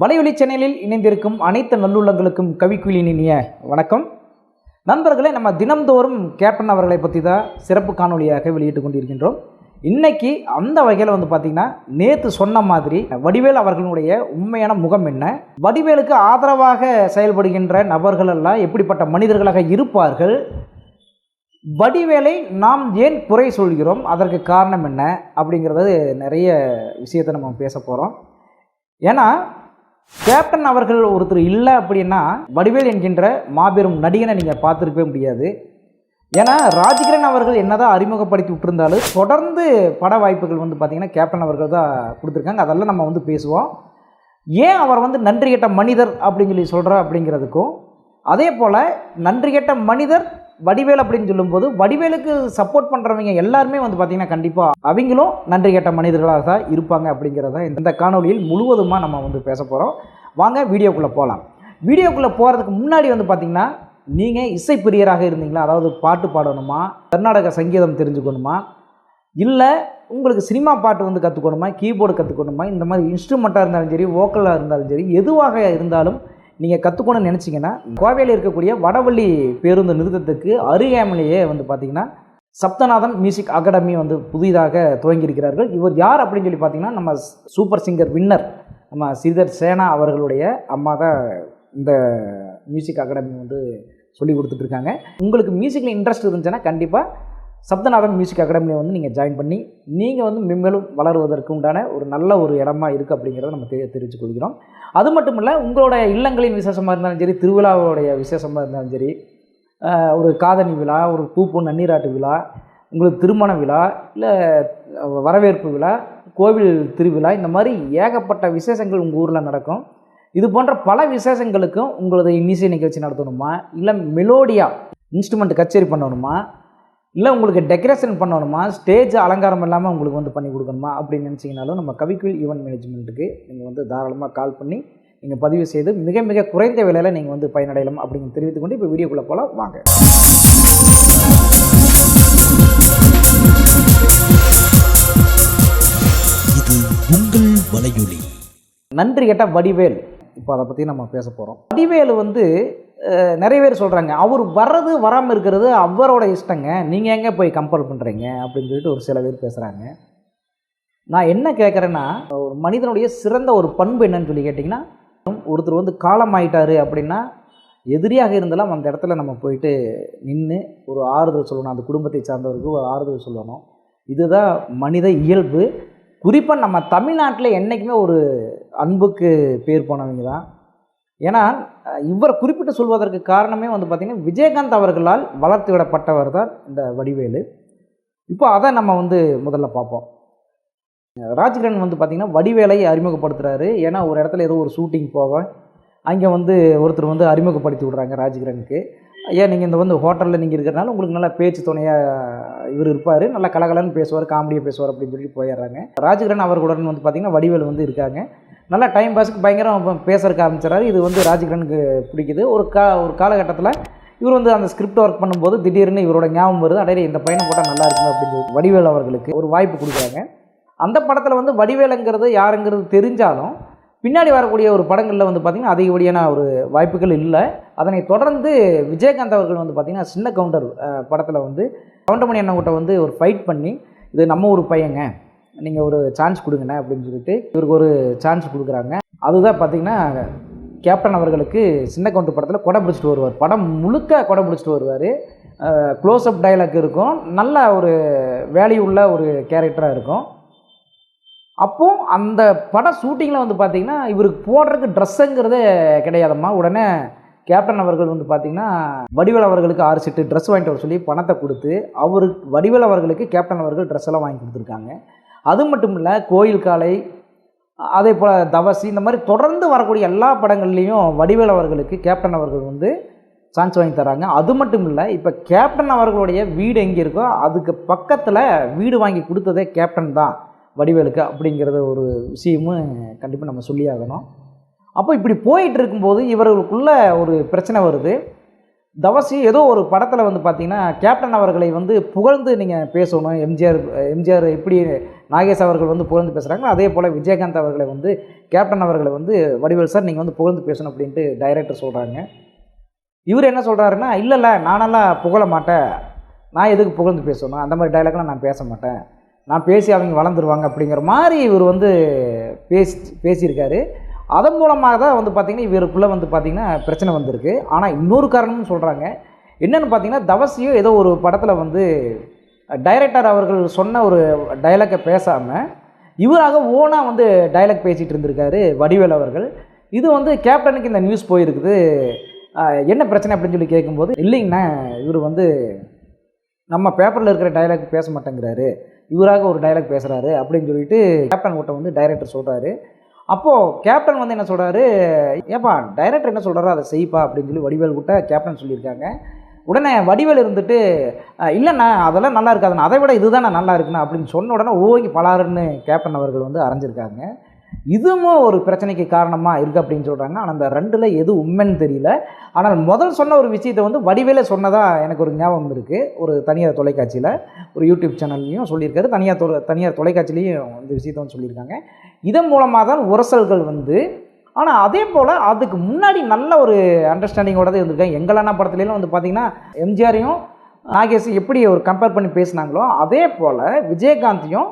வலையொலி சேனலில் இணைந்திருக்கும் அனைத்து நல்லுள்ளங்களுக்கும் கவிக்குயிலின் இனிய வணக்கம். நண்பர்களே நம்ம தினம்தோறும் கேப்டன் அவர்களை பற்றி தான் சிறப்பு காணொளியாக வெளியிட்டு கொண்டிருக்கின்றோம். இன்றைக்கி அந்த வகையில் வந்து பார்த்திங்கன்னா நேற்று சொன்ன மாதிரி வடிவேல் அவர்களுடைய உண்மையான முகம் என்ன? வடிவேலுக்கு ஆதரவாக செயல்படுகின்ற நபர்களெல்லாம் எப்படிப்பட்ட மனிதர்களாக இருப்பார்கள்? வடிவேலை நாம் ஏன் குறை சொல்கிறோம்? அதற்கு காரணம் என்ன? அப்படிங்கிறது நிறைய விஷயத்தை நம்ம பேச போகிறோம் ஏன்னா கேப்டன் அவர்கள் ஒருத்தர் இல்லை அப்படின்னா வடிவேல் என்கின்ற மாபெரும் நடிகனை நீங்கள் பார்த்துருக்கவே முடியாது. ஏன்னா ராஜகிரண் அவர்கள் என்னதான் அறிமுகப்படுத்தி விட்டுருந்தாலும் தொடர்ந்து பட வாய்ப்புகள் வந்து பார்த்திங்கன்னா கேப்டன் அவர்கள் தான் கொடுத்துருக்காங்க. அதெல்லாம் நம்ம வந்து பேசுவோம். ஏன் அவர் வந்து நன்றி கெட்ட மனிதர் அப்படின்னு சொல்லி சொல்கிறோம் அப்படிங்கிறதுக்கும் அதே போல் நன்றி கெட்ட மனிதர் வடிவேல் அப்படின்னு சொல்லும்போது வடிவேலுக்கு சப்போர்ட் பண்ணுறவங்க எல்லாருமே வந்து பார்த்திங்கன்னா கண்டிப்பாக அவங்களும் நன்றி கேட்ட மனிதர்களாக தான் இருப்பாங்க அப்படிங்கிறத இந்த காணொலியில் முழுவதுமாக நம்ம வந்து பேச போகிறோம் வாங்க வீடியோக்குள்ளே போகலாம் வீடியோக்குள்ளே போகிறதுக்கு முன்னாடி வந்து பார்த்திங்கன்னா நீங்கள் இசை பிரியராக இருந்தீங்களா? அதாவது பாட்டு பாடணுமா? கர்நாடக சங்கீதம் தெரிஞ்சுக்கணுமா? இல்லை உங்களுக்கு சினிமா பாட்டு வந்து கற்றுக்கணுமா கீபோர்டு கற்றுக்கணுமா இந்த மாதிரி இன்ஸ்ட்ருமெண்ட்டாக இருந்தாலும் சரி வோக்கலாக இருந்தாலும் சரி எதுவாக இருந்தாலும் நீங்கள் கற்றுக்கணும்னு நினச்சிங்கன்னா கோவையில் இருக்கக்கூடிய வடவள்ளி பேருந்து நிறுத்தத்துக்கு அருகாமலேயே வந்து பார்த்திங்கன்னா சப்தநாதன் மியூசிக் அகாடமி வந்து புதிதாக துவங்கியிருக்கிறார்கள். இவர் யார் அப்படின்னு சொல்லி பார்த்தீங்கன்னா நம்ம சூப்பர் சிங்கர் வின்னர் நம்ம ஸ்ரீதர் சேனா அவர்களுடைய அம்மா தான் இந்த மியூசிக் அகாடமி வந்து சொல்லி கொடுத்துட்ருக்காங்க உங்களுக்கு மியூசிக்கில் இன்ட்ரெஸ்ட் இருந்துச்சுன்னா கண்டிப்பாக சப்தநாதன் மியூசிக் அகாடமியை வந்து நீங்கள் ஜாயின் பண்ணி நீங்கள் வந்து மென்மேலும் வளருவதற்கு உண்டான ஒரு நல்ல ஒரு இடமா இருக்குது அப்படிங்கிறத நம்ம தெரி தெரிவித்துக் கொள்கிறோம் அது மட்டும் இல்லை உங்களோட இல்லங்களின் விசேஷமாக இருந்தாலும் சரி திருவிழாவுடைய விசேஷமாக இருந்தாலும் சரி ஒரு காதணி விழா ஒரு பூப்பு நன்னீராட்டு விழா உங்களுக்கு திருமண விழா இல்லை வரவேற்பு விழா கோவில் திருவிழா இந்த மாதிரி ஏகப்பட்ட விசேஷங்கள் உங்கள் ஊரில் நடக்கும். இது போன்ற பல விசேஷங்களுக்கும் உங்களது இன்னிசை நிகழ்ச்சி நடத்தணுமா? இல்லை மெலோடியா இன்ஸ்ட்ருமெண்ட் கச்சேரி பண்ணணுமா? இல்லை உங்களுக்கு டெக்கரேஷன் பண்ணணுமா? ஸ்டேஜ் அலங்காரம் இல்லாமல் உங்களுக்கு வந்து பண்ணி கொடுக்கணுமா? அப்படின்னு நினச்சிங்கனாலும் நம்ம கவிக்குயில் ஈவெண்ட் மேனேஜ்மெண்ட்டுக்கு நீங்கள் வந்து தாராளமாக கால் பண்ணி நீங்கள் பதிவு செய்து மிக மிக குறைந்த விலையில் நீங்கள் வந்து பயனடையலாம் அப்படின்னு தெரிவித்துக் கொண்டு இப்போ வீடியோக்குள்ளே போகலாம் வாங்க. இது உங்கள் வலையொலி. நன்றி கேட்ட வடிவேல். இப்போ அதை பற்றி நம்ம பேச போகிறோம் வடிவேல் வந்து நிறைய பேர் சொல்கிறாங்க அவர் வர்றது வராமல் இருக்கிறது அவரோட இஷ்டங்க. நீங்கள் எங்கே போய் கம்பேர் பண்ணுறீங்க அப்படின்னு சொல்லிட்டு ஒரு சில பேர் பேசுகிறாங்க நான் என்ன கேட்குறேன்னா ஒரு மனிதனுடைய சிறந்த ஒரு பண்பு என்னன்னு சொல்லி கேட்டிங்கன்னா ஒருத்தர் வந்து காலமாயிட்டாரு அப்படின்னா எதிரியாக இருந்தாலும் அந்த இடத்துல நம்ம போயிட்டு நின்று ஒரு ஆறுதல் சொல்லணும். அந்த குடும்பத்தை சார்ந்தவருக்கு ஒரு ஆறுதல் சொல்லணும். இதுதான் மனித இயல்பு. குறிப்பாக நம்ம தமிழ்நாட்டில் என்றைக்குமே ஒரு அன்புக்கு பேர் போனவங்க தான். ஏன்னா இவர் குறிப்பிட்டு சொல்வதற்கு காரணமே வந்து பார்த்திங்கன்னா விஜயகாந்த் அவர்களால் வளர்த்து விடப்பட்டவர் தான் இந்த வடிவேலு. இப்போ அதை நம்ம வந்து முதல்ல பார்ப்போம். ராஜ்கிரண் வந்து பார்த்திங்கன்னா வடிவேலை அறிமுகப்படுத்துகிறாரு ஏன்னா ஒரு இடத்துல ஏதோ ஒரு ஷூட்டிங் போக அங்கே வந்து ஒருத்தர் வந்து அறிமுகப்படுத்தி விட்றாங்க ராஜ்கிரனுக்கு ஐயா நீங்கள் இந்த வந்து ஹோட்டலில் நீங்கள் இருக்கிறனால உங்களுக்கு நல்லா பேச்சு துணையாக இவர் இருப்பார். நல்லா கலகலன்னு பேசுவார் காமெடியாக பேசுவார் அப்படின்னு சொல்லி போயிடுறாங்க. ராஜகிரண் அவர்களுடன் வந்து பார்த்திங்கன்னா வடிவேல் வந்து இருக்காங்க. நல்லா டைம் பாஸுக்கு பயங்கரம் பேசுறதுக்கு ஆரம்பிச்சிடறாரு. இது வந்து ராஜகிரனுக்கு பிடிக்குது. ஒரு கா ஒரு காலகட்டத்தில் இவர் வந்து அந்த ஸ்கிரிப்ட் ஒர்க் பண்ணும்போது திடீர்னு இவரோட ஞாபகம் வருது. அடையே இந்த பையனை போட்டால் நல்லா இருக்கும் அப்படின்னு சொல்லி வடிவேல் அவர்களுக்கு ஒரு வாய்ப்பு கொடுக்குறாங்க. அந்த படத்தில் வந்து வடிவேலுங்கிறது யாருங்கிறது தெரிஞ்சாலும் பின்னாடி வரக்கூடிய ஒரு படங்களில் வந்து பார்த்திங்கன்னா அதிகப்படியான ஒரு வாய்ப்புகள் இல்லை. அதனை தொடர்ந்து விஜயகாந்த் அவர்கள் வந்து பார்த்திங்கன்னா சின்ன கவுண்டர் படத்தில் வந்து கவுண்டமணி அண்ணன் வந்து ஒரு ஃபைட் பண்ணி இது நம்ம ஒரு பையங்க நீங்கள் ஒரு சான்ஸ் கொடுங்கண்ணே அப்படின்னு சொல்லிட்டு இவருக்கு ஒரு சான்ஸ் கொடுக்குறாங்க. அதுதான் பார்த்திங்கன்னா கேப்டன் அவர்களுக்கு சின்ன கவுண்டர் படத்தில் கொடை பிடிச்சிட்டு வருவார். படம் முழுக்க கொடை பிடிச்சிட்டு வருவார். க்ளோஸ்அப் டைலாக் இருக்கும். நல்ல ஒரு வேல்யூ உள்ள ஒரு கேரக்டராக இருக்கும். அப்போ அந்த பட ஷூட்டிங்கில் வந்து பார்த்திங்கன்னா இவருக்கு போடுறதுக்கு ட்ரெஸ்ஸுங்கிறதே கிடையாதம்மா. உடனே கேப்டன் அவர்கள் வந்து பார்த்திங்கன்னா வடிவேல் அவர்களுக்கு ஆறு செட்டு ட்ரெஸ் வாங்கிட்டு வர சொல்லி பணத்தை கொடுத்து அவருக்கு வடிவேல் அவர்களுக்கு கேப்டன் அவர்கள் ட்ரெஸ் எல்லாம் வாங்கி கொடுத்துருக்காங்க. அது மட்டும் இல்லை கோயில் காலை அதே போல் தவசி இந்த மாதிரி தொடர்ந்து வரக்கூடிய எல்லா படங்கள்லேயும் வடிவேல் அவர்களுக்கு கேப்டன் அவர்கள் வந்து சான்ஸ் வாங்கி தராங்க. அது மட்டும் இல்லை இப்போ கேப்டன் அவர்களுடைய வீடு எங்கே இருக்கோ அதுக்கு பக்கத்தில் வீடு வாங்கி கொடுத்ததே கேப்டன் தான். வடிவேலுக்கு அப்படிங்கிறத ஒரு விஷயமும் கண்டிப்பாக நம்ம சொல்லி ஆகணும். அப்போ இப்படி போயிட்டு இருக்கும்போது இவர்களுக்குள்ள ஒரு பிரச்சனை வருது. தவசி ஏதோ ஒரு படத்தில் வந்து பார்த்திங்கன்னா கேப்டன் அவர்களை வந்து புகழ்ந்து நீங்கள் பேசணும். எம்ஜிஆர் எம்ஜிஆர் எப்படி நாகேஷ் அவர்கள் வந்து புகழ்ந்து பேசுகிறாங்களோ அதே போல் விஜயகாந்த் அவர்களை வந்து கேப்டன் அவர்களை வந்து வடிவேல் சார் நீங்கள் வந்து புகழ்ந்து பேசணும் அப்படின்ட்டு டைரக்டர் சொல்கிறாங்க இவர் என்ன சொல்கிறாருன்னா இல்லைல்ல நானெல்லாம் புகழ மாட்டேன். நான் எதுக்கு புகழ்ந்து பேசணும்? அந்த மாதிரி டைலாக்லாம் நான் பேச மாட்டேன். நான் பேசி அவங்க வளர்ந்துருவாங்க அப்படிங்கிற மாதிரி இவர் வந்து பேசி பேசியிருக்காரு. அதன் மூலமாக தான் வந்து பார்த்திங்கன்னா இவருக்குள்ளே வந்து பார்த்திங்கன்னா பிரச்சனை வந்திருக்கு. ஆனால் இன்னொரு காரணம்னு சொல்கிறாங்க என்னென்னு பார்த்தீங்கன்னா தவசியோ ஏதோ ஒரு படத்தில் வந்து டைரக்டர் அவர்கள் சொன்ன ஒரு டைலாக்கை பேசாமல் இவராக ஓனாக வந்து டைலாக் பேசிகிட்டு இருந்திருக்காரு வடிவேல் அவர்கள். இது வந்து கேப்டனுக்கு இந்த நியூஸ் போயிருக்குது. என்ன பிரச்சனை அப்படின்னு சொல்லி கேட்கும்போது இல்லைங்கண்ணா இவர் வந்து நம்ம பேப்பரில் இருக்கிற டைலாக் பேச மாட்டேங்கிறாரு. இவராக ஒரு டைலாக் பேசுகிறாரு அப்படின்னு சொல்லிட்டு கேப்டன் கிட்ட வந்து டைரக்டர் சொல்கிறாரு அப்போது கேப்டன் வந்து என்ன சொல்கிறாரு ஏப்பா டைரக்டர் என்ன சொல்கிறாரோ அதை செய்ப்பா அப்படின்னு சொல்லி வடிவேல் கிட்ட கேப்டன் சொல்லியிருக்காங்க. உடனே வடிவேல் இருந்துட்டு இல்லைண்ணா அதெல்லாம் நல்லா இருக்காதுண்ணா. அதை விட இதுதானே நல்லா இருக்குண்ணா. அப்படின்னு சொன்ன உடனே ஓங்கி பலாருன்னு கேப்டன் அவர்கள் வந்து அரைஞ்சிருக்காங்க. இதுவும் ஒரு பிரச்சனைக்கு காரணமாக இருக்குது அப்படின்னு சொல்கிறாங்க ஆனால் அந்த ரெண்டில் எது உண்மைன்னு தெரியல. ஆனால் முதல் சொன்ன ஒரு விஷயத்தை வந்து வடிவேலே சொன்னதாக எனக்கு ஒரு ஞாபகம் இருக்குது ஒரு தனியார் தொலைக்காட்சியில் ஒரு யூடியூப் சேனல்லையும் சொல்லியிருக்காரு. தனியார் தொலை தனியார் தொலைக்காட்சிலையும் இந்த விஷயத்தை வந்து சொல்லியிருக்காங்க. இதன் மூலமாக தான் உரசல்கள் வந்து ஆனால் அதே போல் அதுக்கு முன்னாடி நல்ல ஒரு அண்டர்ஸ்டாண்டிங்கோட தான் இருந்திருக்காங்க. எங்களான படத்துலலாம் வந்து பார்த்திங்கன்னா எம்ஜிஆரையும் நாகேஷும் எப்படி ஒரு கம்பேர் பண்ணி பேசினாங்களோ அதே போல் விஜயகாந்தையும்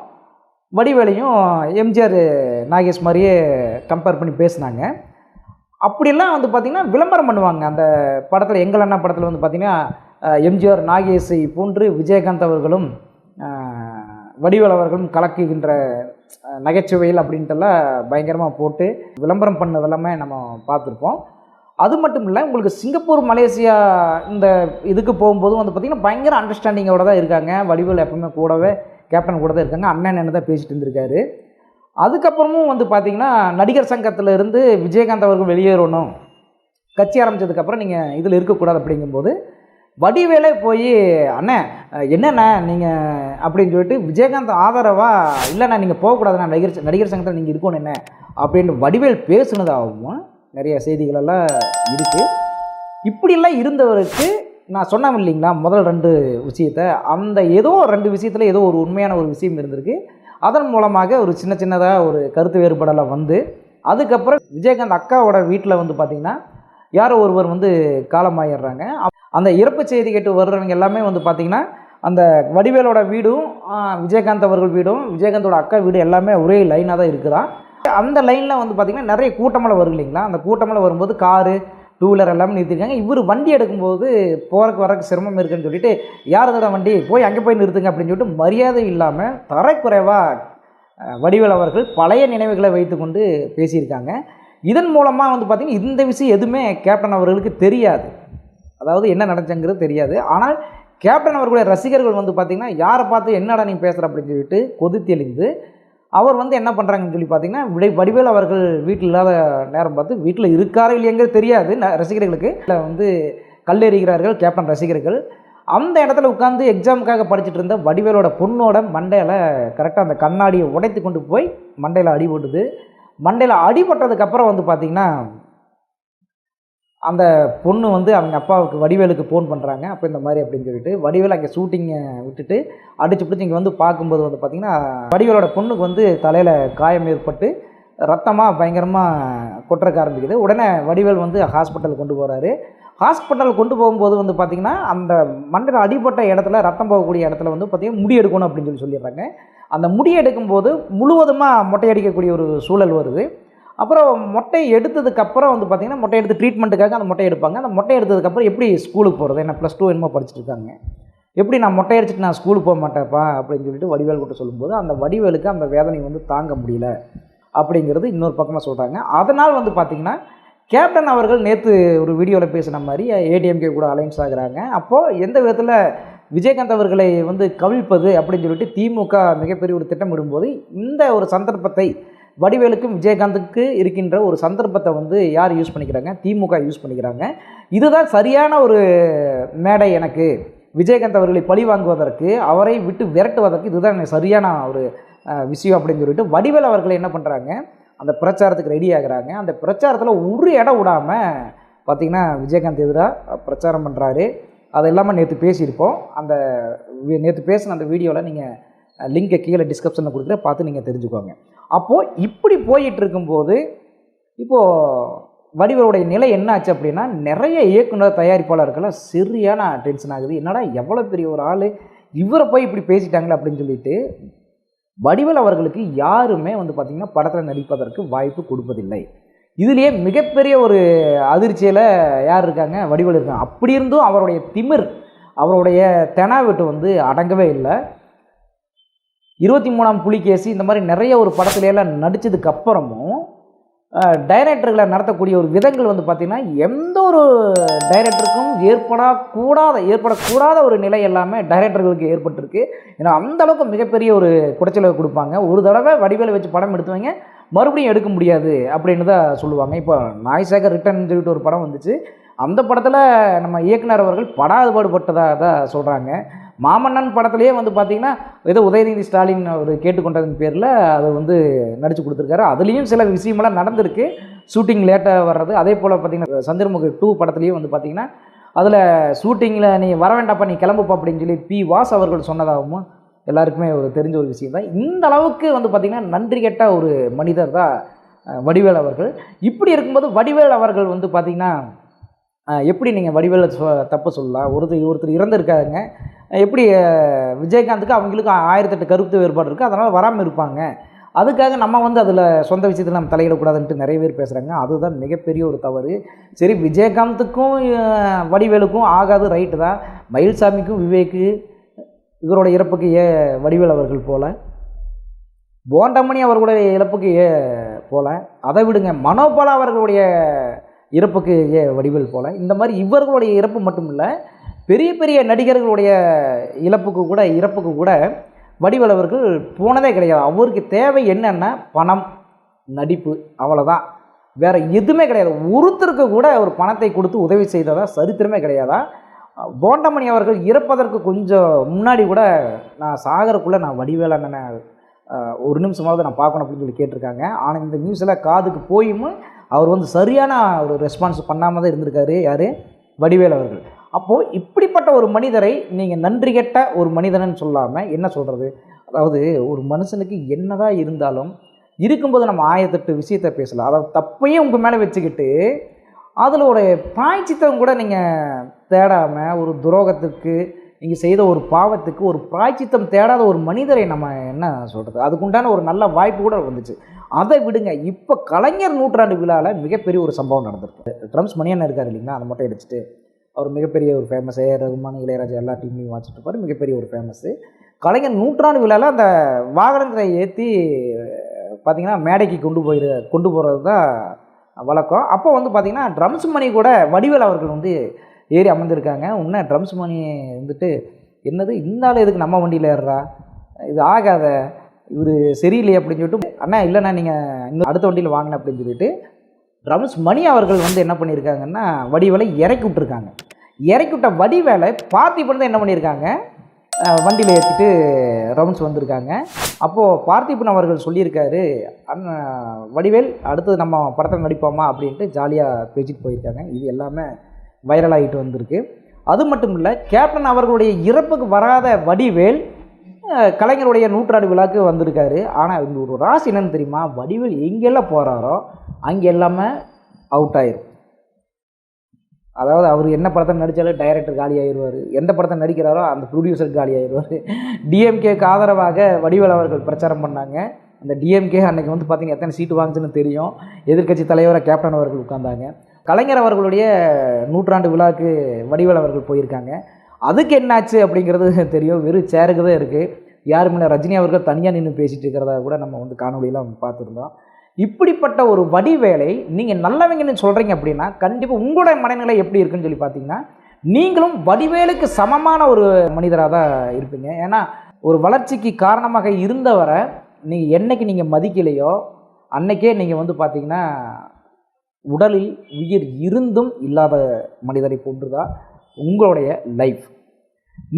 வடிவேலையும் எம்ஜிஆர் நாகேஷ் மாதிரியே கம்பேர் பண்ணி பேசினாங்க. அப்படிலாம் வந்து பார்த்திங்கன்னா விளம்பரம் பண்ணுவாங்க. அந்த படத்தில் எங்கள் அண்ணா படத்தில் வந்து பார்த்திங்கன்னா எம்ஜிஆர் நாகேஷை போன்று விஜயகாந்த் அவர்களும் வடிவேல் அவர்களும் கலக்குகின்ற நகைச்சுவையில் அப்படின்ட்டுலாம் பயங்கரமாக போட்டு விளம்பரம் பண்ணதெல்லாமே நம்ம பார்த்துருப்போம். அது மட்டும் இல்லை உங்களுக்கு சிங்கப்பூர் மலேசியா இந்த இதுக்கு போகும்போதும் வந்து பார்த்திங்கன்னா பயங்கர அண்டர்ஸ்டாண்டிங்கோட தான் இருக்காங்க. வடிவேல் எப்பவுமே கூடவே கேப்டன் கூட தான் இருக்காங்க. அண்ணன் என்ன தான் பேசிட்டு இருந்திருக்காரு. அதுக்கப்புறமும் வந்து பார்த்திங்கன்னா நடிகர் சங்கத்தில் இருந்து விஜயகாந்த் அவர்கள் வெளியேறணும். கட்சி ஆரம்பித்ததுக்கப்புறம் நீங்கள் இதில் இருக்கக்கூடாது அப்படிங்கும்போது வடிவேலே போய் அண்ணன் என்னண்ணே நீங்கள் அப்படின்னு சொல்லிட்டு விஜயகாந்த் ஆதரவாக இல்லைண்ணா நீங்கள் போகக்கூடாதுண்ணா. நடிகர் நடிகர் சங்கத்தில் நீங்கள் இருக்கணும் என்ன? அப்படின்னு வடிவேல் பேசுனதாகவும் நிறைய செய்திகளெல்லாம் இருக்குது இப்படிலாம் இருந்தவருக்கு நான் சொன்னேன் இல்லைங்களா முதல் ரெண்டு விஷயத்தை. அந்த ஏதோ ரெண்டு விஷயத்தில் ஏதோ ஒரு உண்மையான ஒரு விஷயம் இருந்திருக்கு. அதன் மூலமாக ஒரு சின்ன சின்னதாக ஒரு கருத்து வேறுபாடெல்லாம் வந்து அதுக்கப்புறம் விஜயகாந்த் அக்காவோட வீட்டில் வந்து பார்த்திங்கன்னா யாரோ ஒருவர் வந்து காலமாயிடுறாங்க அந்த இறப்பு செய்தி கேட்டு வர்றவங்க எல்லாமே வந்து பார்த்திங்கன்னா அந்த வடிவேலோட வீடும் விஜயகாந்த் அவர்கள் வீடும் விஜயகாந்தோட அக்கா வீடு எல்லாமே ஒரே லைனாக தான் இருக்குதான் அந்த லைனில் வந்து பார்த்திங்கன்னா நிறைய கூட்டமெல்லாம் வரும் இல்லைங்களா? அந்த கூட்டமெல்லாம் வரும்போது காரு டூ வீலர் எல்லாமே நிறுத்திருக்காங்க. இவர் வண்டி எடுக்கும்போது போகிறக்கு வரக்கு சிரமம் இருக்குன்னு சொல்லிட்டு யார் தட வண்டி? போய் அங்கே போய் நிறுத்துங்க அப்படின்னு சொல்லிட்டு மரியாதை இல்லாமல் தரக்குறைவாக வடிவேல் அவர்கள் பழைய நினைவுகளை வைத்துக்கொண்டு பேசியிருக்காங்க. இதன் மூலமாக வந்து பார்த்திங்கன்னா இந்த விஷயம் எதுவுமே கேப்டன் அவர்களுக்கு தெரியாது. அதாவது என்ன நடந்துச்சுங்கிறது தெரியாது. ஆனால் கேப்டன் அவர்களுடைய ரசிகர்கள் வந்து பார்த்திங்கன்னா யாரை பார்த்து என்னடா நீ பேசுகிற அப்படின்னு சொல்லிட்டு கொதித்தெளிந்து அவர் வந்து என்ன பண்ணுறாங்கன்னு சொல்லி பார்த்தீங்கன்னா விடை வடிவேல் அவர்கள் வீட்டில் இல்லாத நேரம் பார்த்து வீட்டில் இருக்காரா இல்லையங்கிறது தெரியாது ரசிகர்களுக்கு. இல்லை வந்து கல்லெறிகிறார்கள் கேப்டன் ரசிகர்கள். அந்த இடத்துல உட்காந்து எக்ஸாமுக்காக படிச்சுட்டு இருந்த வடிவேலோட பொண்ணோட மண்டையில் கரெக்டாக அந்த கண்ணாடியை உடைத்து கொண்டு போய் மண்டையில் அடிபட்டுது மண்டையில் அடிபட்டதுக்கப்புறம் வந்து பார்த்திங்கன்னா அந்த பொண்ணு வந்து அவங்க அப்பாவுக்கு வடிவேலுக்கு ஃபோன் பண்ணுறாங்க அப்போ இந்த மாதிரி அப்படின்னு சொல்லிட்டு வடிவேல் அங்கே ஷூட்டிங்கை விட்டுட்டு அடிச்சு பிடிச்சி இங்கே வந்து பார்க்கும்போது வந்து பார்த்திங்கன்னா வடிவேலோட பொண்ணுக்கு வந்து தலையில் காயம் ஏற்பட்டு ரத்தமாக பயங்கரமாக கொட்டுறக்க ஆரம்பிக்குது. உடனே வடிவேல் வந்து ஹாஸ்பிட்டல் கொண்டு போகிறாரு ஹாஸ்பிட்டல் கொண்டு போகும்போது வந்து பார்த்திங்கன்னா அந்த மண்டல அடிபட்ட இடத்துல ரத்தம் போகக்கூடிய இடத்துல வந்து பார்த்திங்கன்னா முடி எடுக்கணும் அப்படின்னு சொல்லி சொல்லிடுறாங்க. அந்த முடி எடுக்கும்போது முழுவதுமாக மொட்டை அடிக்கக்கூடிய ஒரு சூழல் வருது. அப்புறம் மொட்டை எடுத்ததுக்கப்புறம் வந்து பார்த்திங்கன்னா மொட்டை எடுத்து ட்ரீட்மெண்ட்டுக்காக அந்த மொட்டை எடுப்பாங்க. அந்த மொட்டை எடுத்ததுக்கப்புறம் எப்படி ஸ்கூலுக்கு போகிறது என்ன ப்ளஸ் டூ என்னமோ படிச்சுட்டு இருக்காங்க. எப்படி நான் மொட்டை அடிச்சுட்டு நான் ஸ்கூலுக்கு போக மாட்டேன்ப்பா? அப்படின்னு சொல்லிட்டு வடிவேல் கிட்ட சொல்லும்போது அந்த வடிவேலுக்கு அந்த வேதனை வந்து தாங்க முடியல. அப்படிங்கிறது இன்னொரு பக்கமாக சொல்கிறாங்க அதனால் வந்து பார்த்திங்கன்னா கேப்டன் அவர்கள் நேற்று ஒரு வீடியோவில் பேசின மாதிரி ஏடிஎம்கே கூட அலைன்ஸ் ஆகுறாங்க. அப்போது எந்த விதத்தில் விஜயகாந்த் அவர்களை வந்து கவிழ்ப்பது அப்படின்னு சொல்லிட்டு திமுக மிகப்பெரிய ஒரு திட்டமிடும்போது இந்த ஒரு சந்தர்ப்பத்தை வடிவேலுக்கும் விஜயகாந்துக்கு இருக்கின்ற ஒரு சந்தர்ப்பத்தை வந்து யார் யூஸ் பண்ணிக்கிறாங்க? திமுக யூஸ் பண்ணிக்கிறாங்க. இதுதான் சரியான ஒரு மேடை எனக்கு. விஜயகாந்த் அவர்களை பழி வாங்குவதற்கு அவரை விட்டு விரட்டுவதற்கு இதுதான் எனக்கு சரியான ஒரு விஷயம் அப்படின்னு சொல்லிட்டு வடிவேல் அவர்களை என்ன பண்ணுறாங்க அந்த பிரச்சாரத்துக்கு ரெடி ஆகுறாங்க. அந்த பிரச்சாரத்தில் ஒரு இடம் விடாமல் பார்த்திங்கன்னா விஜயகாந்த் எதிராக பிரச்சாரம் பண்ணுறாரு அது இல்லாமல் நேற்று பேசியிருப்போம். அந்த நேற்று பேசின அந்த வீடியோவில் நீங்கள் லிங்கை கீழே டிஸ்கிரிப்ஷனில் கொடுக்குற பார்த்து நீங்கள் தெரிஞ்சுக்கோங்க. அப்போது இப்படி போயிட்டு இருக்கும்போது இப்போது வடிவருடைய நிலை என்ன ஆச்சு அப்படின்னா நிறைய இயக்குனர் தயாரிப்பாளர்கள்லாம் சரியான டென்ஷன் ஆகுது. என்னடா எவ்வளோ பெரிய ஒரு ஆள்? இவரை போய் இப்படி பேசிட்டாங்களே அப்படின்னு சொல்லிட்டு வடிவல் அவர்களுக்கு யாருமே வந்து பார்த்திங்கன்னா படத்தில் நடிப்பதற்கு வாய்ப்பு கொடுப்பதில்லை. இதுலேயே மிகப்பெரிய ஒரு அதிர்ச்சியில் யார் இருக்காங்க? வடிவல் இருக்காங்க. அப்படி இருந்தும் அவருடைய திமிர் அவருடைய தெனாவெட்டு வந்து அடங்கவே இல்லை. இருபத்தி மூணாம் புலிகேசி இந்த மாதிரி நிறைய ஒரு படத்துலையெல்லாம் நடித்ததுக்கு அப்புறமும் டைரக்டர்களை நடத்தக்கூடிய ஒரு விதங்கள் வந்து பார்த்திங்கன்னா எந்த ஒரு டைரக்டருக்கும் ஏற்படக்கூடாத ஏற்படக்கூடாத ஒரு நிலை எல்லாமே டைரக்டர்களுக்கு ஏற்பட்டிருக்கு. ஏன்னா அந்தளவுக்கு மிகப்பெரிய ஒரு குடைச்சலை கொடுப்பாங்க. ஒரு தடவை வடிவேல வச்சு படம் எடுத்துவாங்க மறுபடியும் எடுக்க முடியாது அப்படின்னு தான் சொல்லுவாங்க. இப்போ நாய்சாகர் ரிட்டர்ன் சொல்லிட்டு ஒரு படம் வந்துச்சு. அந்த படத்தில் நம்ம இயக்குனர் அவர்கள் படாதுபாடுபட்டதாக தான் சொல்கிறாங்க மாமன்னன் படத்துலேயே வந்து பார்த்திங்கன்னா ஏதோ உதயநிதி ஸ்டாலின் அவர் கேட்டுக்கொண்டதன் பேரில் அதை வந்து நடித்து கொடுத்துருக்காரு. அதுலேயும் சில விஷயமெல்லாம் நடந்திருக்கு. ஷூட்டிங் லேட்டாக வர்றது. அதே போல் பார்த்திங்கன்னா சந்திரமுகி டூ படத்துலேயும் வந்து பார்த்திங்கன்னா அதில் ஷூட்டிங்கில் நீ வர வேண்டாப்பா நீ கிளம்புப்பா அப்படின்னு சொல்லி பி வாஸ் அவர்கள் சொன்னதாகவும் எல்லாருக்குமே ஒரு தெரிஞ்ச ஒரு விஷயம் தான் இந்த அளவுக்கு வந்து பார்த்திங்கன்னா நன்றி கெட்ட ஒரு மனிதர் தான் வடிவேல் அவர்கள். இப்படி இருக்கும்போது வடிவேல் அவர்கள் வந்து பார்த்திங்கன்னா எப்படி நீங்கள் வடிவேல சொ தப்பு சொல்லலாம்? ஒருத்தர் ஒருத்தர் இறந்துருக்காங்க எப்படி விஜயகாந்துக்கு அவங்களுக்கு ஆயிரத்தெட்டு கருத்து வேறுபாடு இருக்குது அதனால் வராமல் இருப்பாங்க. அதுக்காக நம்ம வந்து அதில் சொந்த விஷயத்தில் நம்ம தலையிடக்கூடாதுன்ட்டு நிறைய பேர் பேசுகிறாங்க அதுதான் மிகப்பெரிய ஒரு தவறு. சரி விஜயகாந்துக்கும் வடிவேலுக்கும் ஆகாது ரைட்டு தான். மயில்சாமிக்கும் விவேக்கு இவரோட இறப்புக்கு ஏ வடிவேல் அவர்கள் போல. போண்டமணி அவர்களுடைய இறப்புக்கு ஏ போல. அதை விடுங்க. மனோபாலா அவர்களுடைய இறப்புக்கு வடிவில் வடிவேல் போல. இந்த மாதிரி இவர்களுடைய இறப்பு மட்டும் இல்லை பெரிய பெரிய நடிகர்களுடைய இழப்புக்கு கூட இறப்புக்கு கூட வடிவேல் அவர்கள் போனதே கிடையாது. அவருக்கு தேவை என்னென்னா பணம் நடிப்பு அவ்வளோதான் வேறு எதுவுமே கிடையாது. ஒருத்தருக்கு கூட அவர் பணத்தை கொடுத்து உதவி செய்ததாக சரித்திரமே கிடையாதா? போண்டமணி அவர்கள் இறப்பதற்கு கொஞ்சம் முன்னாடி கூட நான் சாகரக்குள்ளே நான் வடிவேல் ஒரு நிமிஷமாவது நான் பார்க்கணும் அப்படின்னு சொல்லி கேட்டிருக்காங்க. ஆனால் இந்த நியூஸில் காதுக்கு போயும் அவர் வந்து சரியான ஒரு ரெஸ்பான்ஸ் பண்ணாமல் தான் இருந்திருக்காரு யார்? வடிவேல் அவர்கள். அப்போது இப்படிப்பட்ட ஒரு மனிதரை நீங்கள் நன்றி கெட்ட ஒரு மனிதனன்னு சொல்லாமல் என்ன சொல்கிறது அதாவது ஒரு மனுஷனுக்கு என்னதான் இருந்தாலும் இருக்கும்போது நம்ம ஆயிரத்தெட்டு விஷயத்தை பேசலாம். அதாவது தப்பையும் உங்கள் மேலே வச்சுக்கிட்டு அதில் ஒரு பிராய்ச்சித்தம் கூட நீங்கள் தேடாமல் ஒரு துரோகத்துக்கு நீங்கள் செய்த ஒரு பாவத்துக்கு ஒரு பிராய்ச்சித்தம் தேடாத ஒரு மனிதரை நம்ம என்ன சொல்கிறது அதுக்குண்டான ஒரு நல்ல வாய்ப்பு கூட வந்துச்சு. அதை விடுங்க. இப்போ கலைஞர் நூற்றாண்டு விழாவில் மிகப்பெரிய ஒரு சம்பவம் நடந்திருக்கு. ட்ரம்ஸ் மணியண்ணன் இருக்கார் இல்லைங்களா? அதை மட்டும் அடிச்சுட்டு. அவர் மிகப்பெரிய ஒரு ஃபேமஸ் ஏ ரகுமான் இளையராஜா எல்லா டீம்லையும் வாட்சிட்டு இருப்பார். மிகப்பெரிய ஒரு ஃபேமஸ்ஸு கலைஞர் நூற்றாண்டு விழாவில் அந்த வாகனத்தை ஏற்றி பார்த்தீங்கன்னா மேடைக்கு கொண்டு போயிரு கொண்டு போகிறது தான் வழக்கம். அப்போ வந்து பார்த்திங்கன்னா ட்ரம்ஸ் மணி கூட வடிவேல் அவர்கள் வந்து ஏறி அமர்ந்திருக்காங்க. உன்ன ட்ரம்ஸ் மணி வந்துட்டு என்னது? இருந்தாலும் எதுக்கு நம்ம வண்டியில் ஏறுறா? இது ஆகாத. இவர் சரியில்லையே அப்படின்னு சொல்லிட்டு அண்ணா இல்லைண்ணா நீங்கள் இன்னும் அடுத்த வண்டியில் வாங்கின அப்படின்னு சொல்லிட்டு ட்ரம்ஸ் மணி அவர்கள் வந்து என்ன பண்ணியிருக்காங்கன்னா வடிவேலை இறக்கி விட்டுருக்காங்க. இறக்கி விட்ட வடிவேலை பார்த்திபன் தான் என்ன பண்ணியிருக்காங்க? வண்டியில் ஏற்றிட்டு ரவுண்ட்ஸ் வந்திருக்காங்க. அப்போது பார்த்திபன் அவர்கள் சொல்லியிருக்காரு வடிவேல் அடுத்தது நம்ம படத்தில் நடிப்போமா? அப்படின்ட்டு ஜாலியாக பேச்சுட்டு போயிருக்காங்க. இது எல்லாமே வைரல் ஆகிட்டு வந்திருக்கு. அது மட்டும் இல்லை கேப்டன் அவர்களுடைய இறப்புக்கு வராத வடிவேல் கலைஞருடைய நூற்றாண்டு விழாக்கு வந்திருக்காரு. ஆனால் இந்த ஒரு ராசி என்னன்னு தெரியுமா? வடிவேல் எங்கெல்லாம் போகிறாரோ அங்கே எல்லாமே அவுட் ஆயிரும். அதாவது அவர் என்ன படத்தை நடித்தாலும் டைரக்டர் காலி ஆயிடுவார் எந்த படத்தை நடிக்கிறாரோ அந்த ப்ரொடியூசர் காலி ஆயிடுவார் டிஎம்கேக்கு ஆதரவாக வடிவேல் அவர்கள் பிரச்சாரம் பண்ணாங்க. அந்த டிஎம்கே அன்னைக்கு வந்து பார்த்திங்க எத்தனை சீட்டு வாங்குச்சுன்னு தெரியும். எதிர்க்கட்சி தலைவராக கேப்டன் அவர்கள் உட்காந்தாங்க கலைஞர் அவர்களுடைய நூற்றாண்டு விழாவுக்கு வடிவேல் அவர்கள் போயிருக்காங்க. அதுக்கு என்னாச்சு அப்படிங்கிறது தெரியும். வெறும் சேருக்கு தான் இருக்குது யாருமே ரஜினி அவர்கள் தனியாக நின்று பேசிட்டு இருக்கிறதா கூட நம்ம வந்து காணொலியெல்லாம் பார்த்துருந்தோம். இப்படிப்பட்ட ஒரு வடிவேலை நீங்கள் நல்லவங்கன்னு சொல்கிறீங்க அப்படின்னா கண்டிப்பாக உங்களுடைய மனநிலை எப்படி இருக்குன்னு சொல்லி பார்த்தீங்கன்னா நீங்களும் வடிவேலுக்கு சமமான ஒரு மனிதராக தான் இருப்பீங்க. ஏன்னா ஒரு வளர்ச்சிக்கு காரணமாக இருந்தவரை நீங்கள் என்னைக்கு நீங்கள் மதிக்கலையோ அன்னைக்கே நீங்கள் வந்து பார்த்தீங்கன்னா உடலில் உயிர் இருந்தும் இல்லாத மனிதரை போன்றுதான் உங்களுடைய லைஃப்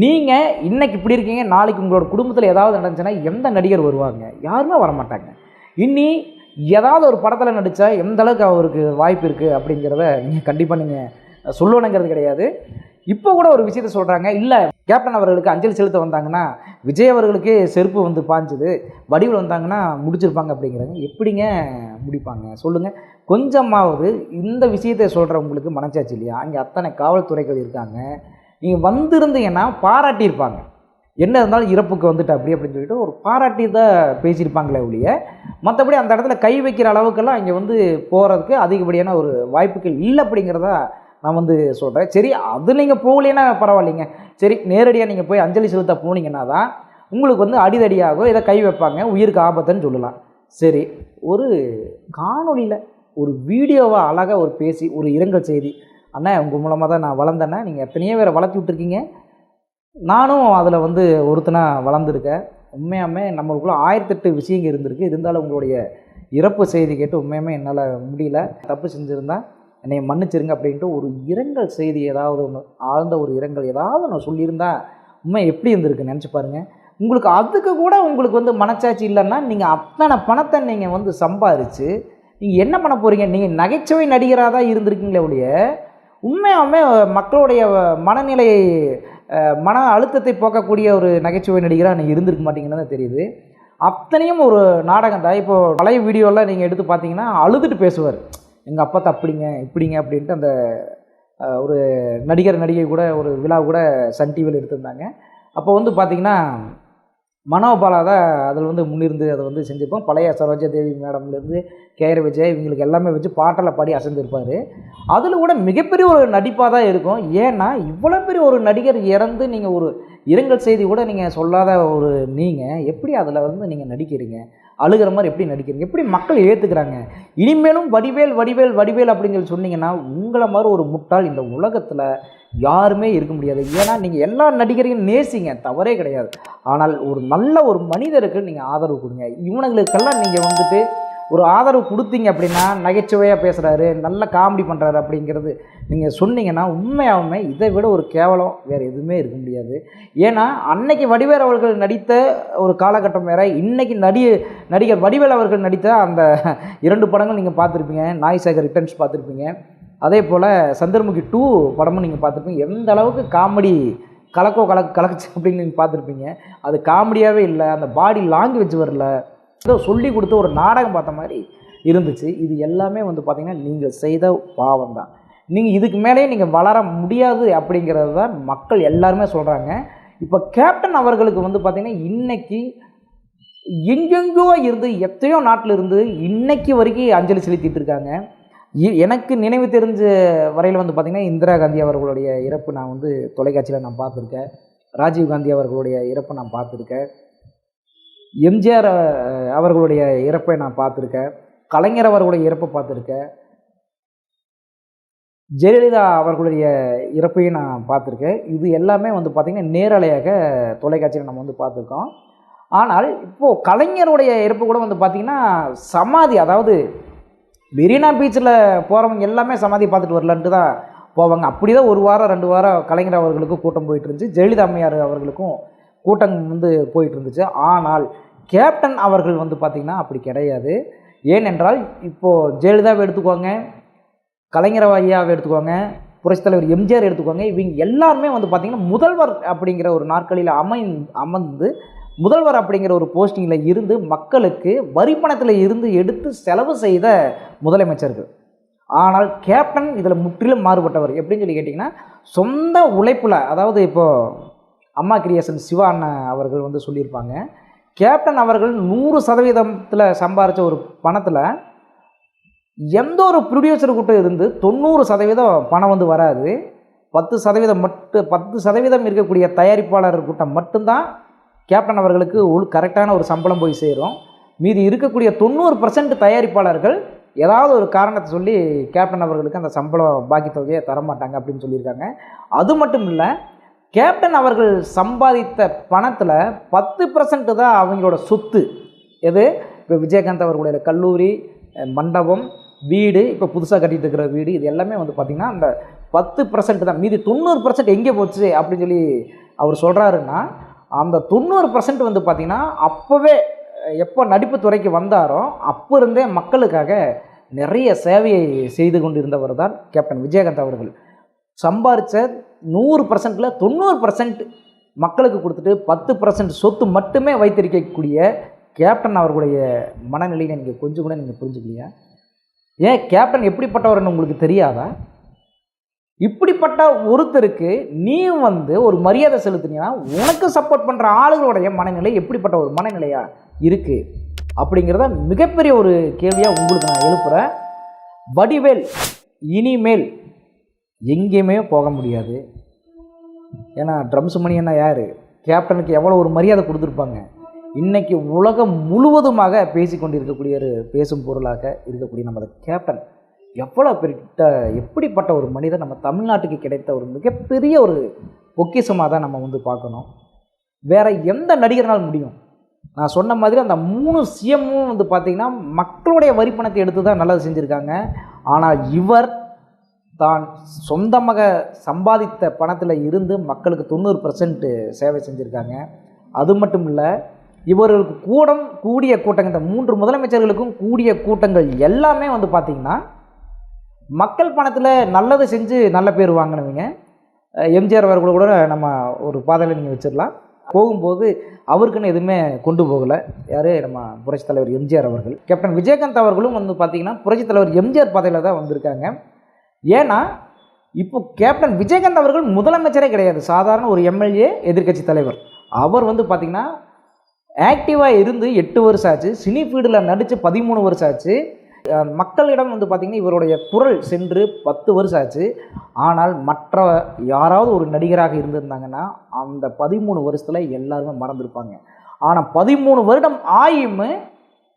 நீங்கள் இன்னைக்கு இப்படி இருக்கீங்க நாளைக்கு உங்களோட குடும்பத்தில் ஏதாவது நடந்துச்சுன்னா எந்த நடிகர் வருவாங்க? யாருமே வரமாட்டாங்க. இனி ஏதாவது ஒரு படத்தில் நடித்தா எந்த அளவுக்கு அவருக்கு வாய்ப்பு இருக்குது அப்படிங்கிறத நீங்கள் கண்டிப்பாக நீங்கள் சொல்லணுங்கிறது கிடையாது. இப்போ கூட ஒரு விஷயத்த சொல்கிறாங்க இல்லை கேப்டன் அவர்களுக்கு அஞ்சலி செலுத்த வந்தாங்கன்னா விஜய் அவர்களுக்கு செருப்பு வந்து பாஞ்சுது வடிவில் வந்தாங்கன்னா முடிச்சிருப்பாங்க அப்படிங்கிறாங்க. எப்படிங்க முடிப்பாங்க? சொல்லுங்கள் கொஞ்சமாவது இந்த விஷயத்தை சொல்கிறவங்களுக்கு மனச்சாச்சு இல்லையா? அங்கே அத்தனை காவல்துறைகள் இருக்காங்க. நீங்கள் வந்திருந்தீங்கன்னா பாராட்டியிருப்பாங்க. என்ன இருந்தாலும் இறப்புக்கு வந்துட்டு அப்படி அப்படின்னு சொல்லிட்டு ஒரு பாராட்டி தான் பேசியிருப்பாங்களே ஒழிய மற்றபடி அந்த இடத்துல கை வைக்கிற அளவுக்கெல்லாம் இங்கே வந்து போகிறதுக்கு அதிகப்படியான ஒரு வாய்ப்புகள் இல்லை அப்படிங்கிறத நான் வந்து சொல்கிறேன் சரி அது நீங்கள் போகலைன்னா பரவாயில்லைங்க. சரி நேரடியாக நீங்கள் போய் அஞ்சலி செலுத்த போனீங்கன்னா தான் உங்களுக்கு வந்து அடிதடியாகும் இதை கை வைப்பாங்க உயிருக்கு ஆபத்துன்னு சொல்லலாம். சரி ஒரு காணொளியில் ஒரு வீடியோவை அழகாக ஒரு பேசி ஒரு இரங்கல் செய்தி. அண்ணா உங்கள் மூலமாக தான் நான் வளர்ந்தேன்னா நீங்கள் எத்தனையோ பேரை வளர்த்தி விட்ருக்கீங்க நானும் அதில் வந்து ஒருத்தனாக வளர்ந்துருக்கேன். உண்மையாமே நம்மளுக்குள்ள ஆயிரத்தெட்டு விஷயங்கள் இருந்திருக்கு. இருந்தாலும் உங்களுடைய இறப்பு செய்தி கேட்டு உண்மையாமே என்னால் முடியல. தப்பு செஞ்சுருந்தா என்னை மன்னிச்சிருங்க அப்படின்ட்டு ஒரு இரங்கல் செய்தி ஏதாவது ஒன்று ஆழ்ந்த ஒரு இரங்கல் ஏதாவது ஒன்று சொல்லியிருந்தா உண்மை எப்படி இருந்திருக்கு நினச்சி பாருங்கள் உங்களுக்கு அதுக்கு கூட உங்களுக்கு வந்து மனச்சாட்சி இல்லைன்னா நீங்கள் அத்தனை பணத்தை நீங்கள் வந்து சம்பாரித்து நீங்கள் என்ன பண்ண போகிறீங்க நீங்கள் நகைச்சுவை நடிகராக தான் இருந்திருக்கீங்களே ஒழிய உண்மையாகவே மக்களுடைய மனநிலையை மன அழுத்தத்தை போக்கக்கூடிய ஒரு நகைச்சுவை நடிகராக நீங்கள் இருந்திருக்க மாட்டீங்கன்னு தான் தெரியுது. அத்தனையும் ஒரு நாடகம் தான். இப்போ பழைய வீடியோலாம் நீங்கள் எடுத்து பார்த்தீங்கன்னா அழுதுட்டு பேசுவார். எங்கள் அப்பா அப்படிங்க இப்படிங்க அப்படின்ட்டு அந்த ஒரு நடிகர் நடிகை கூட ஒரு விழா கூட சன் டிவியில் எடுத்திருந்தாங்க. அப்போ வந்து பார்த்திங்கன்னா மனோபாலா தான் அதில் வந்து முன்னிருந்து அதை வந்து செஞ்சுருப்போம். பழைய சரோஜா தேவி மேடம்லேருந்து கேஆர் விஜய் இவங்களுக்கு எல்லாமே வச்சு பாட்டெல்லாம் பாடி அசைந்திருப்பார். அதில் கூட மிகப்பெரிய ஒரு நடிப்பாக தான் இருக்கும். ஏன்னா இவ்வளோ பெரிய ஒரு நடிகர் இறந்து நீங்கள் ஒரு இரங்கல் செய்தி கூட நீங்கள் சொல்லாத ஒரு நீங்கள் எப்படி அதில் வந்து நீங்கள் நடிக்கிறீங்க? அழுகிற மாதிரி எப்படி நடிக்கிறீங்க? எப்படி மக்கள் ஏற்றுக்கிறாங்க இனிமேலும் வடிவேல் வடிவேல் வடிவேல் அப்படின்னு சொல்லி சொன்னீங்கன்னா உங்களை மாதிரி ஒரு முட்டாள் இந்த உலகத்தில் யாருமே இருக்க முடியாது. ஏன்னா நீங்கள் எல்லா நடிகரையும் நேசிங்க தவறே கிடையாது. ஆனால் ஒரு நல்ல ஒரு மனிதருக்கு நீங்கள் ஆதரவு கொடுங்க. இவனுங்களுக்கெல்லாம் நீங்கள் வந்துட்டு ஒரு ஆதரவு கொடுத்தீங்க அப்படின்னா நகைச்சுவையாக பேசுகிறாரு நல்ல காமெடி பண்ணுறாரு அப்படிங்கிறது நீங்கள் சொன்னீங்கன்னா உண்மையாகவுமே இதை விட ஒரு கேவலம் வேறு எதுவுமே இருக்க முடியாது. ஏன்னா அன்னைக்கு வடிவேல் அவர்கள் நடித்த ஒரு காலகட்டம் வேறு இன்றைக்கி நடி நடிகர் வடிவேல் அவர்கள் நடித்த அந்த இரண்டு படங்கள் நீங்கள் பார்த்துருப்பீங்க. நாய் சேகர் ரிட்டர்ன்ஸ் பார்த்துருப்பீங்க. அதே போல் சந்திரமுகி டூ படமும் நீங்கள் பார்த்துருப்பீங்க. எந்த அளவுக்கு காமெடி கலக்கோ கலக்கு கலக்குச்சு அப்படின்னு நீங்கள் பார்த்துருப்பீங்க. அது காமெடியாகவே இல்லை. அந்த பாடி லாங்குவேஜ் வரல. ஏதோ சொல்லி கொடுத்து ஒரு நாடகம் பார்த்த மாதிரி இருந்துச்சு. இது எல்லாமே வந்து பார்த்திங்கன்னா நீங்கள் செய்த பாவம் தான் நீங்கள் இதுக்கு மேலேயே நீங்கள் வளர முடியாது அப்படிங்கிறது தான் மக்கள் எல்லாருமே சொல்கிறாங்க இப்போ கேப்டன் அவர்களுக்கு வந்து பார்த்திங்கன்னா இன்றைக்கி எங்கெங்கோ இருந்து எத்தனையோ நாட்டில் இருந்து இன்றைக்கி வரைக்கும் அஞ்சலி செலுத்திட்டு இருக்காங்க. எனக்கு நினைவு தெரிஞ்ச வரையில் வந்து பார்த்திங்கன்னா இந்திரா காந்தி அவர்களுடைய இறப்பு நான் வந்து தொலைக்காட்சியில் நான் பார்த்துருக்கேன். ராஜீவ் காந்தி அவர்களுடைய இறப்பை நான் பார்த்துருக்கேன். எம்ஜிஆர் அவர்களுடைய இறப்பை நான் பார்த்துருக்கேன். கலைஞர் அவர்களுடைய இறப்பை பார்த்துருக்கேன். ஜெயலலிதா அவர்களுடைய இறப்பையும் நான் பார்த்துருக்கேன். இது எல்லாமே வந்து பார்த்திங்கன்னா நேரலையாக தொலைக்காட்சியில் நம்ம வந்து பார்த்துருக்கோம். ஆனால் இப்போது கலைஞருடைய இறப்பு கூட வந்து பார்த்திங்கன்னா சமாதி அதாவது மெரினா பீச்சில் போகிறவங்க எல்லாமே சமாதி பார்த்துட்டு வரலான்ட்டு தான் போவாங்க. அப்படி தான் ஒரு வாரம் ரெண்டு வாரம் கலைஞர் அவர்களுக்கும் கூட்டம் போயிட்டு இருந்துச்சு. ஜெயலலிதா அம்மையார் அவர்களுக்கும் கூட்டம் வந்து போயிட்டு இருந்துச்சு. ஆனால் கேப்டன் அவர்கள் வந்து பார்த்திங்கன்னா அப்படி கிடையாது. ஏனென்றால் இப்போது ஜெயலலிதாவை எடுத்துக்கோங்க கலைஞர் ஐயாவை எடுத்துக்கோங்க புரட்சித்தலைவர் எம்ஜிஆர் எடுத்துக்கோங்க இவங்க எல்லாருமே வந்து பார்த்திங்கன்னா முதல்வர் அப்படிங்கிற ஒரு நாற்காலியில் அமை அமர்ந்து முதல்வர் அப்படிங்கிற ஒரு போஸ்டிங்கில் இருந்து மக்களுக்கு வரிப்பணத்தில் இருந்து எடுத்து செலவு செய்த முதலமைச்சர்கள். ஆனால் கேப்டன் இதில் முற்றிலும் மாறுபட்டவர். எப்படின்னு சொல்லி கேட்டிங்கன்னா சொந்த உழைப்பில் அதாவது இப்போது அம்மா கிரியேசன் சிவா அண்ணன் அவர்கள் வந்து சொல்லியிருப்பாங்க கேப்டன் அவர்கள் நூறு சதவீதத்தில் சம்பாரித்த ஒரு பணத்தில் எந்த ஒரு ப்ரொடியூசர்கிட்ட இருந்து தொண்ணூறு சதவீதம் பணம் வந்து வராது. பத்து சதவீதம் மட்டும் பத்து சதவீதம் இருக்கக்கூடிய தயாரிப்பாளர் கூட்டம் மட்டும்தான் கேப்டன் அவர்களுக்கு உள் கரெக்டான ஒரு சம்பளம் போய் சேரும். மீதி இருக்கக்கூடிய தொண்ணூறு பர்சன்ட் தயாரிப்பாளர்கள் ஏதாவது ஒரு காரணத்தை சொல்லி கேப்டன் அவர்களுக்கு அந்த சம்பளம் பாக்கி தொகையை தரமாட்டாங்க அப்படின்னு சொல்லியிருக்காங்க. அது மட்டும் இல்லை கேப்டன் அவர்கள் சம்பாதித்த பணத்தில் பத்து பர்சன்ட் தான் அவங்களோட சொத்து. எது? இப்போ விஜயகாந்த் அவர்களுடைய கல்லூரி மண்டபம் வீடு இப்போ புதுசாக கட்டிட்டு இருக்கிற வீடு இது எல்லாமே வந்து பார்த்திங்கன்னா அந்த பத்து பர்சன்ட் தான். மீதி தொண்ணூறு பர்சன்ட் எங்கே போச்சு அப்படின்னு சொல்லி அவர் சொல்கிறாருன்னா அந்த தொண்ணூறு பர்சன்ட் வந்து பார்த்திங்கன்னா அப்போவே எப்போ நடிப்பு துறைக்கு வந்தாரோ அப்போ இருந்தே மக்களுக்காக நிறைய சேவையை செய்து கொண்டிருந்தவர் தான் கேப்டன் விஜயகாந்த் அவர்கள். சம்பாரித்த நூறு பர்சன்ட்டில் தொண்ணூறு பர்சன்ட் மக்களுக்கு கொடுத்துட்டு பத்து பர்சன்ட் சொத்து மட்டுமே வைத்திருக்கக்கூடிய கேப்டன் அவர்களுடைய மனநிலையை நீங்கள் கொஞ்சம் கூட நீங்கள் புரிஞ்சுக்கலையா? ஏன் கேப்டன் எப்படிப்பட்டவர்னு உங்களுக்கு தெரியாதா? இப்படிப்பட்ட ஒருத்தருக்கு நீ வந்து ஒரு மரியாதை செலுத்தினீங்கன்னா உனக்கு சப்போர்ட் பண்ணுற ஆளுகளுடைய மனநிலை எப்படிப்பட்ட ஒரு மனநிலையாக இருக்குது அப்படிங்கிறத மிகப்பெரிய ஒரு கேள்வியாக உங்களுக்கு நான் எழுப்புகிறேன் வடிவேல் இனிமேல் எங்கேயுமே போக முடியாது. ஏன்னா ட்ரம்ஸ் மணி என்ன யார்? கேப்டனுக்கு எவ்வளோ ஒரு மரியாதை கொடுத்துருப்பாங்க. இன்றைக்கி உலகம் முழுவதுமாக பேசி கொண்டிருக்கக்கூடிய ஒரு பேசும் பொருளாக இருக்கக்கூடிய நமது கேப்டன் எவ்வளோ பெரிய எப்படிப்பட்ட ஒரு மனிதர் நம்ம தமிழ்நாட்டுக்கு கிடைத்த ஒரு மிகப்பெரிய ஒரு பொக்கிஷமாக தான் நம்ம வந்து பார்க்கணும். வேறு எந்த நடிகர்னால் முடியும்? நான் சொன்ன மாதிரி அந்த மூணு சிஎம்மும் வந்து பார்த்திங்கன்னா மக்களுடைய வரி பணத்தை எடுத்து தான் நல்லது செஞ்சுருக்காங்க. ஆனால் இவர் தான் சொந்தமாக சம்பாதித்த பணத்தில் இருந்து மக்களுக்கு தொண்ணூறு பர்சன்ட் சேவை செஞ்சுருக்காங்க. அது மட்டும் இல்லை இவர்களுக்கு கூடம் கூடிய கூட்டங்கள் இந்த மூன்று முதலமைச்சர்களுக்கும் கூடிய கூட்டங்கள் எல்லாமே வந்து பார்த்திங்கன்னா மக்கள் பணத்தில் நல்லது செஞ்சு நல்ல பேர் வாங்கினவங்க. எம்ஜிஆர் அவர்கள் கூட நம்ம ஒரு பாதையில் நீங்கள் வச்சிடலாம். போகும்போது அவருக்குன்னு எதுவுமே கொண்டு போகலை. யார்? நம்ம புரட்சித் தலைவர் எம்ஜிஆர் அவர்கள். கேப்டன் விஜயகாந்த் அவர்களும் வந்து பார்த்திங்கன்னா புரட்சித் தலைவர் எம்ஜிஆர் பாதையில் தான் வந்திருக்காங்க. ஏன்னா இப்போ கேப்டன் விஜயகாந்த் அவர்கள் முதலமைச்சரே கிடையாது. சாதாரண ஒரு எம்எல்ஏ எதிர்க்கட்சி தலைவர். அவர் வந்து பார்த்திங்கன்னா ஆக்டிவாக இருந்து எட்டு வருஷம் ஆச்சு. சினி ஃபீல்டில் நடித்து பதிமூணு வருஷம் ஆச்சு. மக்களிடம் வந்து பார்த்திங்கன்னா இவருடைய குரல் சென்று பத்து வருஷம் ஆச்சு. ஆனால் மற்ற யாராவது ஒரு நடிகராக இருந்திருந்தாங்கன்னா அந்த பதிமூணு வருஷத்தில் எல்லாருமே மறந்துருப்பாங்க. ஆனால் பதிமூணு வருடம் ஆயும்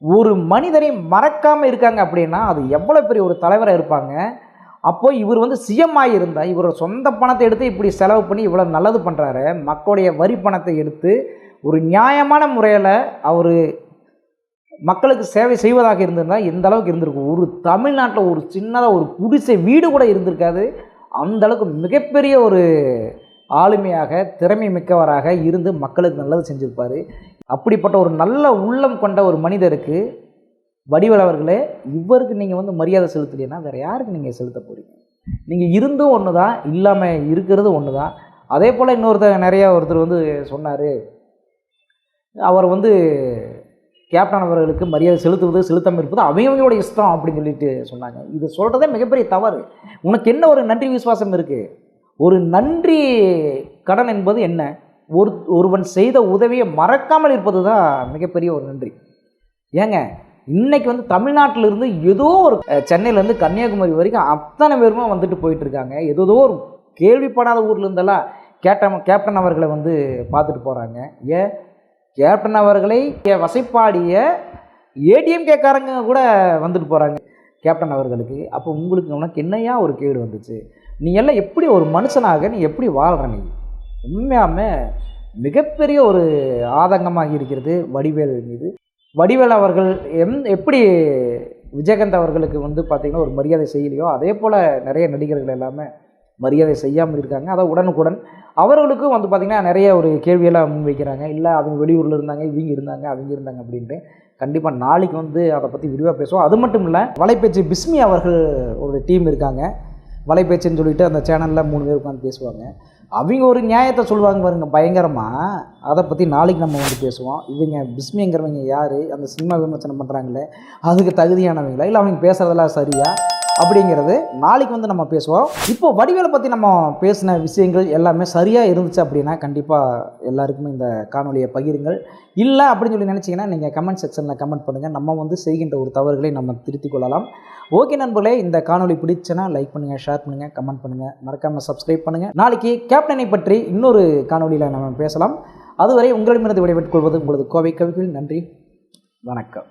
ஒரு மனிதரை மறக்காமல் இருக்காங்க அப்படின்னா அது எவ்வளோ பெரிய ஒரு தலைவராக இருப்பாங்க. அப்போது இவர் வந்து சிஎம் இருந்தால் இவரோட சொந்த பணத்தை எடுத்து இப்படி செலவு பண்ணி இவ்வளோ நல்லது பண்ணுறாரு மக்களுடைய வரி பணத்தை எடுத்து ஒரு நியாயமான முறையில் அவர் மக்களுக்கு சேவை செய்வதாக இருந்திருந்தால் எந்த அளவுக்கு இருந்திருக்கும்? ஒரு தமிழ்நாட்டில் ஒரு சின்னதாக ஒரு குடிசை வீடு கூட இருந்திருக்காது. அந்த அளவுக்கு மிகப்பெரிய ஒரு ஆளுமையாக திறமை மிக்கவராக இருந்து மக்களுக்கு நல்லது செஞ்சுருப்பார். அப்படிப்பட்ட ஒரு நல்ல உள்ளம் கொண்ட ஒரு மனிதருக்கு வடிவேல் அவர்களே இவருக்கு நீங்கள் வந்து மரியாதை செலுத்தலைன்னா வேறு யாருக்கு நீங்கள் செலுத்த போகிறீங்க நீங்கள் இருந்தும் ஒன்று தான் இல்லாமல் இருக்கிறது ஒன்று தான் அதே போல் இன்னொருத்தர் நிறையா ஒருத்தர் வந்து சொன்னார். அவர் வந்து கேப்டன் அவர்களுக்கு மரியாதை செலுத்துவது செலுத்தாமல் இருப்பது அவங்களோட இஷ்டம் அப்படின்னு சொல்லிட்டு சொன்னாங்க. இது சொல்கிறதே மிகப்பெரிய தவறு. உனக்கு என்ன ஒரு நன்றி விசுவாசம் இருக்குது ஒரு நன்றி கடன் என்பது என்ன? ஒரு ஒருவன் செய்த உதவியை மறக்காமல் இருப்பது தான் மிகப்பெரிய ஒரு நன்றி. ஏங்க இன்றைக்கி வந்து தமிழ்நாட்டிலிருந்து ஏதோ ஒரு சென்னையிலேருந்து கன்னியாகுமரி வரைக்கும் அத்தனை பேருமே வந்துட்டு போயிட்டுருக்காங்க. ஏதோ ஒரு கேள்விப்படாத ஊர்லேருந்தெல்லாம் இருந்தெல்லாம் கேப்டன் அவர்களை வந்து பார்த்துட்டு போகிறாங்க ஏன்? கேப்டன் அவர்களை வசைப்பாடிய ஏடிஎம்கேக்காரங்க கூட வந்துட்டு போகிறாங்க கேப்டன் அவர்களுக்கு. அப்போ உங்களுக்கு உனக்கு என்னையா ஒரு கேடு வந்துச்சு? நீ எல்லாம் எப்படி ஒரு மனுஷனாக நீ எப்படி வாழ்கிற நீ? உண்மையாமே மிகப்பெரிய ஒரு ஆதங்கமாக இருக்கிறது வடிவேல் மீது. வடிவேல் அவர்கள் எம் எப்படி விஜயகாந்த் அவர்களுக்கு வந்து பார்த்திங்கன்னா ஒரு மரியாதை செய்யலையோ அதே போல் நிறைய நடிகர்கள் எல்லாமே மரியாதை செய்யாமல் இருக்காங்க. அதை உடனுக்குடன் அவர்களுக்கும் வந்து பார்த்திங்கன்னா நிறைய ஒரு கேள்வியெல்லாம் முன்வைக்கிறாங்க இல்லை அவங்க வெளியூரில் இருந்தாங்க இவங்க இருந்தாங்க அவங்க இருந்தாங்க அப்படின்ட்டு கண்டிப்பாக நாளைக்கு வந்து அதை பற்றி விரிவாக பேசுவோம். அது மட்டும் இல்லை வலைப்பேச்சு பிஸ்மி அவர்கள் ஒரு டீம் இருக்காங்க. வலைப்பேச்சுன்னு சொல்லிட்டு அந்த சேனலில் மூணு பேர் உட்காந்து பேசுவாங்க. அவங்க ஒரு நியாயத்தை சொல்லுவாங்க பாருங்க பயங்கரமாக அதை பற்றி நாளைக்கு நம்ம வந்து பேசுவோம். இவங்க பிஸ்மிங்கிறவங்க யார்? அந்த சினிமா விமர்சனம் பண்ணுறாங்களே அதுக்கு தகுதியானவங்களா? இல்லை அவங்க பேசுகிறதெல்லாம் சரியா? அப்படிங்கிறது நாளைக்கு வந்து நம்ம பேசுவோம். இப்போ வடிவேலை பற்றி நம்ம பேசின விஷயங்கள் எல்லாமே சரியாக இருந்துச்சு அப்படின்னா கண்டிப்பாக எல்லாருக்குமே இந்த காணொலியை பகிருங்கள். இல்லை அப்படின்னு சொல்லி நினச்சிங்கன்னா நீங்கள் கமெண்ட் செக்ஷனில் கமெண்ட் பண்ணுங்கள் நம்ம வந்து செய்கின்ற ஒரு தவறுகளை நம்ம திருத்திக் கொள்ளலாம். ஓகே நண்பர்களே இந்த காணொலி பிடிச்சனா லைக் பண்ணுங்கள் ஷேர் பண்ணுங்கள் கமெண்ட் பண்ணுங்கள் மறக்காமல் சப்ஸ்கிரைப் பண்ணுங்கள் நாளைக்கு கேப்டனை பற்றி இன்னொரு காணொலியில் நம்ம பேசலாம். அதுவரை உங்களிடமிருந்து விடைபெற்றுக் கொள்வது உங்களது கோவை கவிகள் நன்றி வணக்கம்.